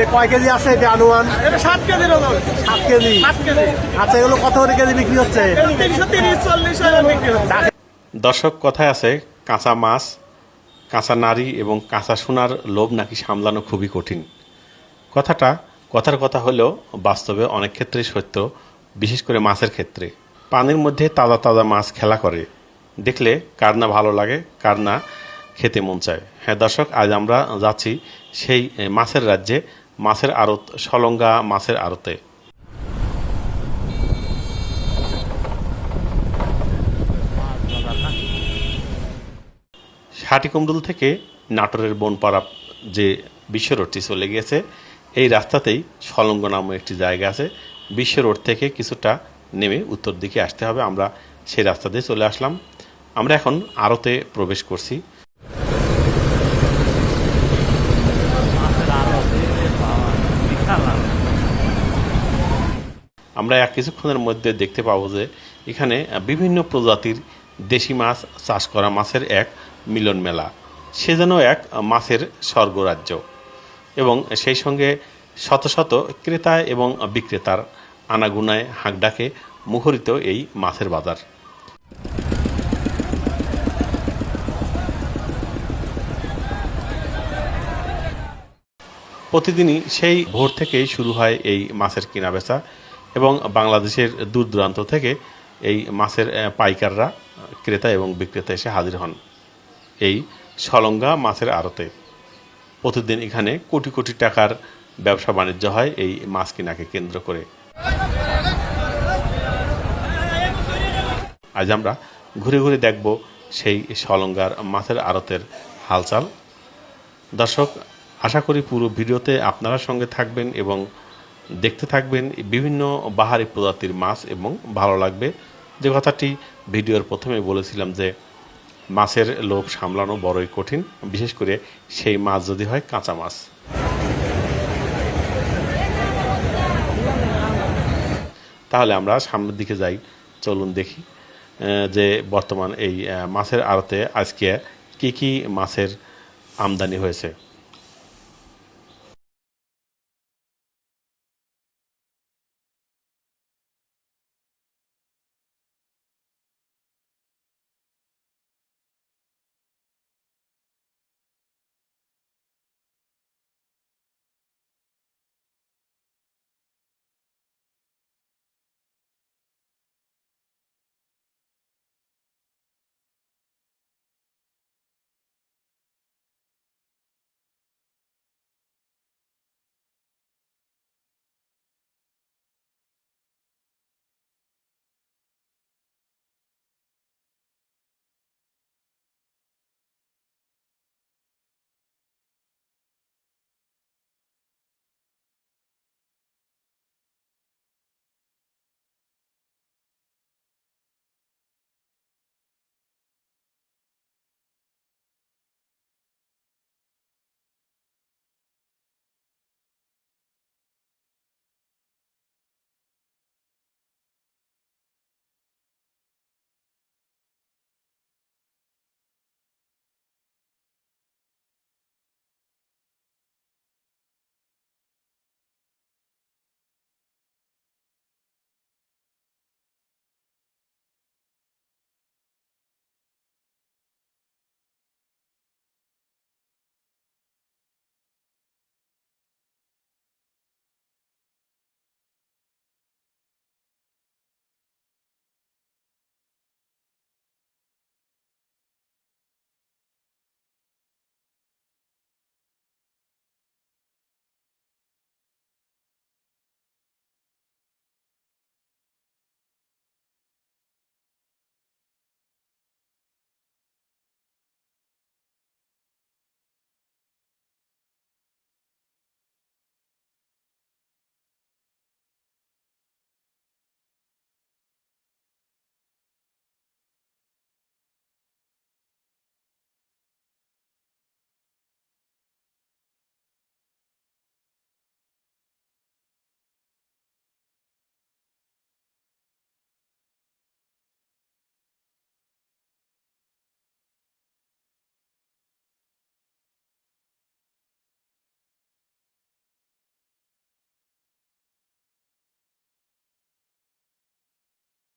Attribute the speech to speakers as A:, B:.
A: এ কয় কেজি আছে এটা আনুমান?
B: সাত
A: কেজি
B: সাত কেজি?
A: আচ্ছা এগুলো কত করে কেজি বিক্রি হচ্ছে?
B: বিক্রি
C: দর্শক কথায় আছে কাঁচা মাছ কাঁচা নারী এবং কাঁচা সোনার লোভ নাকি সামলানো খুবই কঠিন। কথাটা কথার কথা হলেও বাস্তবে অনেক ক্ষেত্রেই সত্য বিশেষ করে মাছের ক্ষেত্রে। পানির মধ্যে তাজা তাজা মাছ খেলা করে। দেখলে কার না ভালো লাগে কার না খেতে মন চায়। হ্যাঁ দর্শক, আজ আমরা যাচ্ছি সেই মাছের রাজ্যে, মাছের আড়ত, সলঙ্গা মাছের আড়তে। হাটিকুমরুল থেকে নাটোরের বনপাড়া যে বিশ্ব রোডটি চলে গিয়েছে, এই রাস্তাতেই সলঙ্গ নামে একটি জায়গা আছে। বিশ্ব রোড থেকে কিছুটা নেমে উত্তর দিকে আসতে হবে। আমরা সেই রাস্তা দিয়ে চলে আসলাম। আমরা এখন আড়তে প্রবেশ করছি। আমরা এক কিছুক্ষণের মধ্যে দেখতে পাবো যে এখানে বিভিন্ন প্রজাতির দেশি মাছ চাষ করা মাছের এক মিলন মেলা। সে যেন এক মাছের স্বর্গরাজ্য। এবং সেই সঙ্গে শত শত ক্রেতা এবং বিক্রেতার আনাগুনায় হাঁকডাকে মুখরিত এই মাছের বাজার। প্রতিদিনই সেই ভোর থেকেই শুরু হয় এই মাছের কেনাবেচা। এবং বাংলাদেশের দূর দূরান্ত থেকে এই মাছের পাইকাররা, ক্রেতা এবং বিক্রেতা এসে হাজির হন এই সলঙ্গা মাছের আড়তে। প্রতিদিন এখানে কোটি কোটি টাকার ব্যবসা বাণিজ্য হয় এই মাছ কেনাকে কেন্দ্র করে। আজ আমরা ঘুরে ঘুরে দেখব সেই সলঙ্গার মাছের আড়তের হালচাল। দর্শক, আশা করি পুরো ভিডিওতে আপনারা সঙ্গে থাকবেন এবং দেখতে থাকবেন বিভিন্ন বাহারি প্রজাতির মাছ এবং ভালো লাগবে। যে কথাটি ভিডিওর প্রথমে বলেছিলাম যে মাছের লোভ সামলানো বড়ই কঠিন, বিশেষ করে সেই মাছ যদি হয় কাঁচা মাছ। তাহলে আমরা সামনের দিকে যাই, চলুন দেখি যে বর্তমান এই মাছের আড়তে আজকে কি কি মাছের আমদানি হয়েছে।